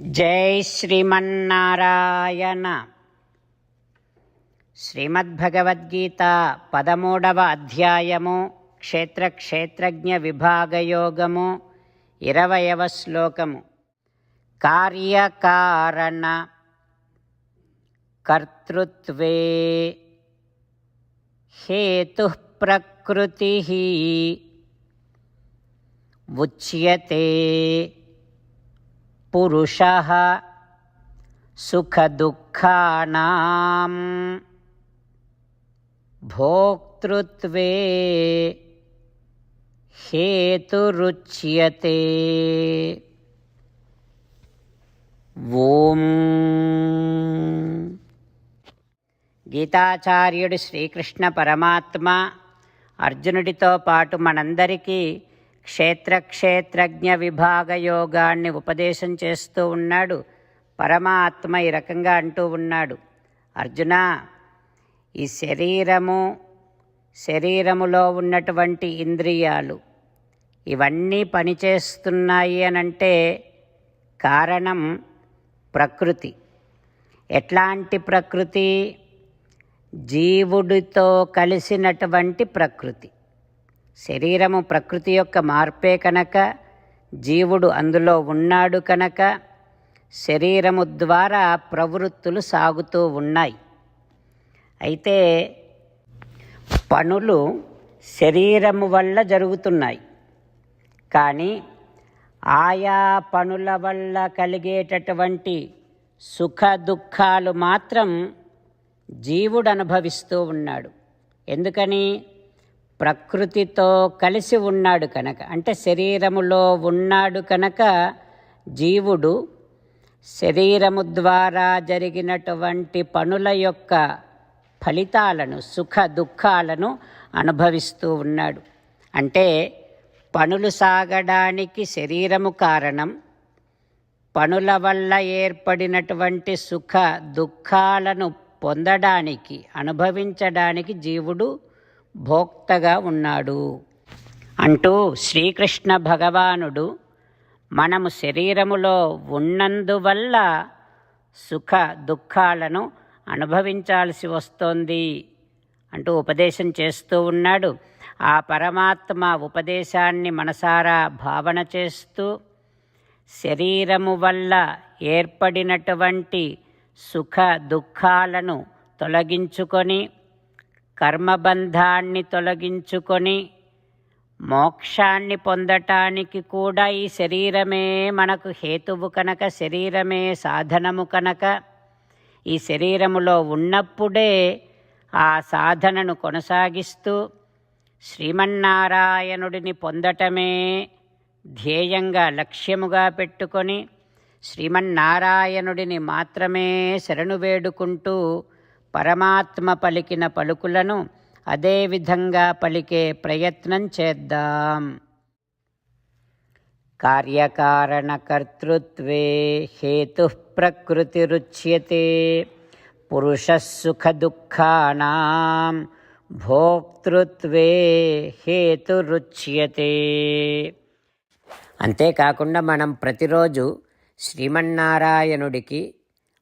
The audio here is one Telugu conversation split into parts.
జై శ్రీమన్నారాయణ. శ్రీమద్భగవద్గీత పదమూడవ అధ్యాయము క్షేత్ర క్షేత్రజ్ఞ విభాగయోగము ఇరవయవ శ్లోకము. కార్యకారణ కర్తృత్వే హేతు ప్రకృతి ఉచ్యతే పురుషः సుఖదుఃఖానాం భోక్తృత్వే హేతురుచ్యతే. ఓం. గీతాచార్యుడు శ్రీకృష్ణ పరమాత్మ అర్జునుడితో పాటు మనందరికీ క్షేత్ర క్షేత్రజ్ఞ విభాగ యోగాన్ని ఉపదేశం చేస్తూ ఉన్నాడు. పరమాత్మ ఈ రకంగా అంటూ ఉన్నాడు. అర్జున ఈ శరీరము శరీరములో ఉన్నటువంటి ఇంద్రియాలు ఇవన్నీ పనిచేస్తున్నాయి అనంటే కారణం ప్రకృతి. ఎట్లాంటి ప్రకృతి? జీవుడితో కలిసినటువంటి ప్రకృతి. శరీరము ప్రకృతి యొక్క మార్పే కనుక జీవుడు అందులో ఉన్నాడు కనుక శరీరము ద్వారా ప్రవృత్తులు సాగుతూ ఉన్నాయి. అయితే పనులు శరీరము వల్ల జరుగుతున్నాయి. కానీ ఆయా పనుల వల్ల కలిగేటటువంటి సుఖ దుఃఖాలు మాత్రం జీవుడు అనుభవిస్తూ ఉన్నాడు. ఎందుకని? ప్రకృతితో కలిసి ఉన్నాడు కనుక. అంటే శరీరములో ఉన్నాడు కనుక జీవుడు శరీరము ద్వారా జరిగినటువంటి పనుల యొక్క ఫలితాలను సుఖ దుఃఖాలను అనుభవిస్తూ ఉన్నాడు. అంటే పనులు సాగడానికి శరీరము కారణం పనుల వల్ల ఏర్పడినటువంటి సుఖ దుఃఖాలను పొందడానికి అనుభవించడానికి జీవుడు భోక్తగా ఉన్నాడు. అంటూ శ్రీకృష్ణ భగవానుడు మనము శరీరములో ఉన్నందువల్ల సుఖ దుఃఖాలను అనుభవించాల్సి వస్తోంది అంటూ ఉపదేశం చేస్తూ ఉన్నాడు. ఆ పరమాత్మ ఉపదేశాన్ని మనసారా భావన చేస్తూ శరీరము వల్ల ఏర్పడినటువంటి సుఖ దుఃఖాలను తొలగించుకొని కర్మబంధాన్ని తొలగించుకొని మోక్షాన్ని పొందటానికి కూడా ఈ శరీరమే మనకు హేతువు కనుక శరీరమే సాధనము కనుక. ఈ శరీరములో ఉన్నప్పుడే ఆ సాధనను కొనసాగిస్తూ శ్రీమన్నారాయణుడిని పొందటమే ధ్యేయంగా లక్ష్యముగా పెట్టుకొని శ్రీమన్నారాయణుడిని మాత్రమే శరణు వేడుకుంటూ పరమాత్మ పలికిన పలుకులను అదేవిధంగా పలికే ప్రయత్నం చేద్దాం. కార్యకారణకర్తృత్వే హేతు ప్రకృతిరుచ్యతే పురుష సుఖదుఃఖానాం భోక్తృత్వే హేతురుచ్యతే. అంతేకాకుండా మనం ప్రతిరోజు శ్రీమన్నారాయణుడికి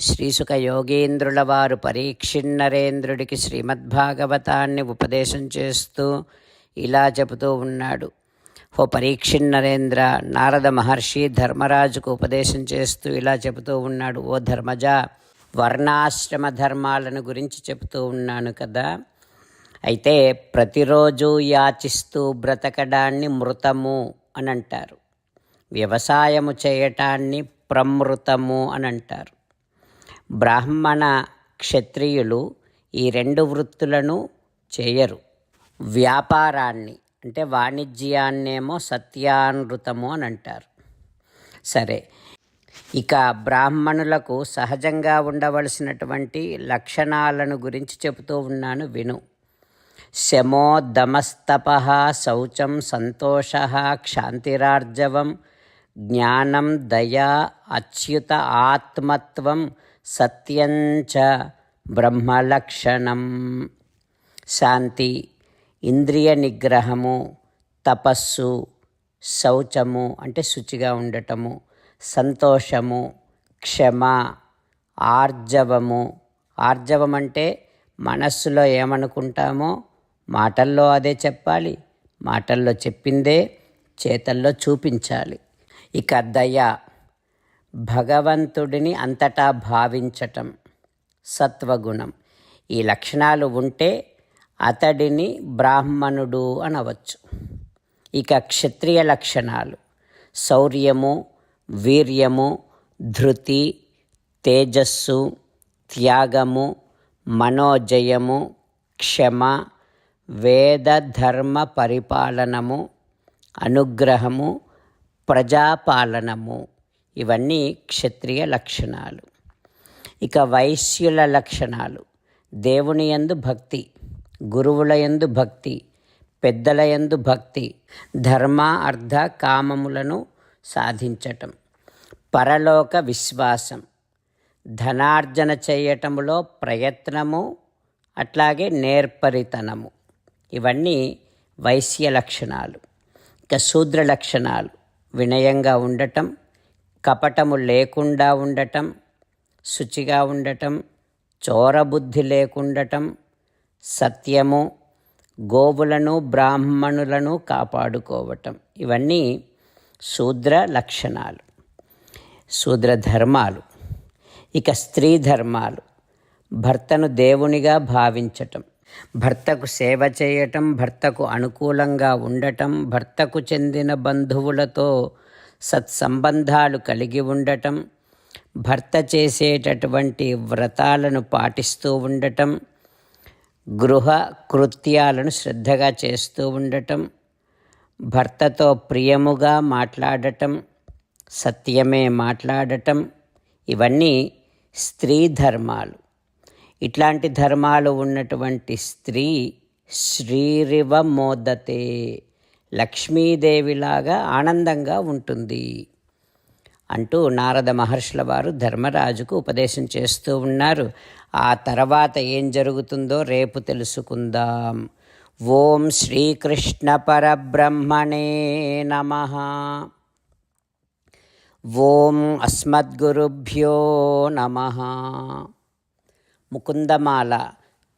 శ్రీసుక యోగేంద్రుల వారు పరీక్షిన్నరేంద్రుడికి శ్రీమద్భాగవతాన్ని ఉపదేశం చేస్తూ ఇలా చెబుతూ ఉన్నాడు. ఓ పరీక్షిన్నరేంద్ర నారద మహర్షి ధర్మరాజుకు ఉపదేశం చేస్తూ ఇలా చెబుతూ ఉన్నాడు. ఓ ధర్మజ వర్ణాశ్రమ ధర్మాలను గురించి చెబుతూ ఉన్నాను కదా. అయితే ప్రతిరోజు యాచిస్తూ బ్రతకడాన్ని మృతము అని అంటారు వ్యవసాయము చేయటాన్ని ప్రమృతము అని అంటారు బ్రాహ్మణ క్షత్రియులు ఈ రెండు వృత్తులను చేయరు. వ్యాపారాన్ని అంటే వాణిజ్యాన్నేమో సత్యానృతము అని అంటారు. సరే ఇక బ్రాహ్మణులకు సహజంగా ఉండవలసినటువంటి లక్షణాలను గురించి చెబుతూ ఉన్నాను విను. శమో దమస్తప శౌచం సంతోష క్షాంతిరార్జవం జ్ఞానం దయా అచ్యుత ఆత్మత్వం సత్యంచ బ్రహ్మలక్షణం. శాంతి ఇంద్రియ నిగ్రహము తపస్సు శౌచము అంటే శుచిగా ఉండటము సంతోషము క్షమ ఆర్జవము. ఆర్జవం అంటే మనస్సులో ఏమనుకుంటామో మాటల్లో అదే చెప్పాలి. మాటల్లో చెప్పిందే చేతల్లో చూపించాలి. ఇక దయ భగవంతుడిని అంతటా భావించటం సత్వగుణం. ఈ లక్షణాలు ఉంటే అతడిని బ్రాహ్మణుడు అనవచ్చు. ఇక క్షత్రియ లక్షణాలు. శౌర్యము వీర్యము ధృతి తేజస్సు త్యాగము మనోజయము క్షమ వేద ధర్మ పరిపాలనము అనుగ్రహము ప్రజాపాలనము. ఇవన్నీ క్షత్రియ లక్షణాలు. ఇక వైశ్యుల లక్షణాలు. దేవుని యందు భక్తి గురువుల యందు భక్తి పెద్దల యందు భక్తి ధర్మ అర్ధ కామములను సాధించటం. పరలోక విశ్వాసం. ధనార్జన చేయటములో ప్రయత్నము అట్లాగే నేర్పరితనము. ఇవన్నీ వైశ్య లక్షణాలు. ఇక శూద్ర లక్షణాలు. వినయంగా ఉండటం కపటము లేకుండా ఉండటం శుచిగా ఉండటం చోరబుద్ధి లేకుండటం సత్యము గోవులను బ్రాహ్మణులను కాపాడుకోవటం. ఇవన్నీ శూద్ర లక్షణాలు శూద్ర ధర్మాలు. ఇక స్త్రీ ధర్మాలు భర్తను దేవునిగా భావించటం భర్తకు సేవ చేయటం భర్తకు అనుకూలంగా ఉండటం భర్తకు చెందిన బంధువులతో సత్సంబంధాలు కలిగి ఉండటం భర్త చేసేటటువంటి వ్రతాలను పాటిస్తూ ఉండటం గృహ కృత్యాలను శ్రద్ధగా చేస్తూ ఉండటం భర్తతో ప్రియముగా మాట్లాడటం సత్యమే మాట్లాడటం ఇవన్నీ స్త్రీ ధర్మాలు. ఇట్లాంటి ధర్మాలు ఉన్నటువంటి స్త్రీ శ్రీరివ మోదతే. లక్ష్మీదేవిలాగా ఆనందంగా ఉంటుంది అంటూ నారద మహర్షుల వారు ధర్మరాజుకు ఉపదేశం చేస్తూ ఉన్నారు. ఆ తర్వాత ఏం జరుగుతుందో రేపు తెలుసుకుందాం. ఓం శ్రీకృష్ణ పరబ్రహ్మణే నమ. ఓం అస్మద్గురుభ్యో నమ. ముకుందమాల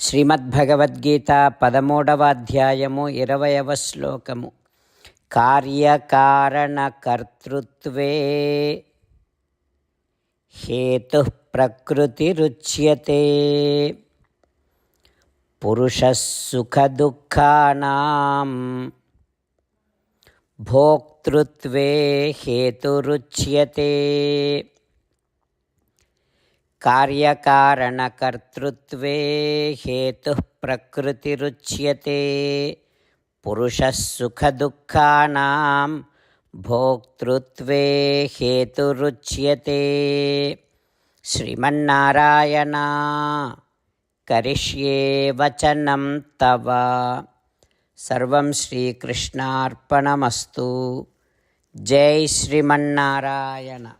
శ్రీమద్భగవద్గీత పదమూడవ అధ్యాయము ఇరవయవ శ్లోకము. కార్యకారణకర్తృత్వే హేతు ప్రకృతిరుచ్యతే. పురుషసుఖదుఃఖానాం భోక్తృత్వే హేతురుచ్యతే. కార్యకారణకర్తృత్వే హేతు ప్రకృతిరుచ్యతే. పురుష సుఖదుఃఖానాం భోక్తృత్వే హేతురుచ్యతే. శ్రీమన్నారాయణ కరిష్యే వచనం తవ. సర్వం శ్రీకృష్ణార్పణమస్తు. జై శ్రీమన్నారాయణ.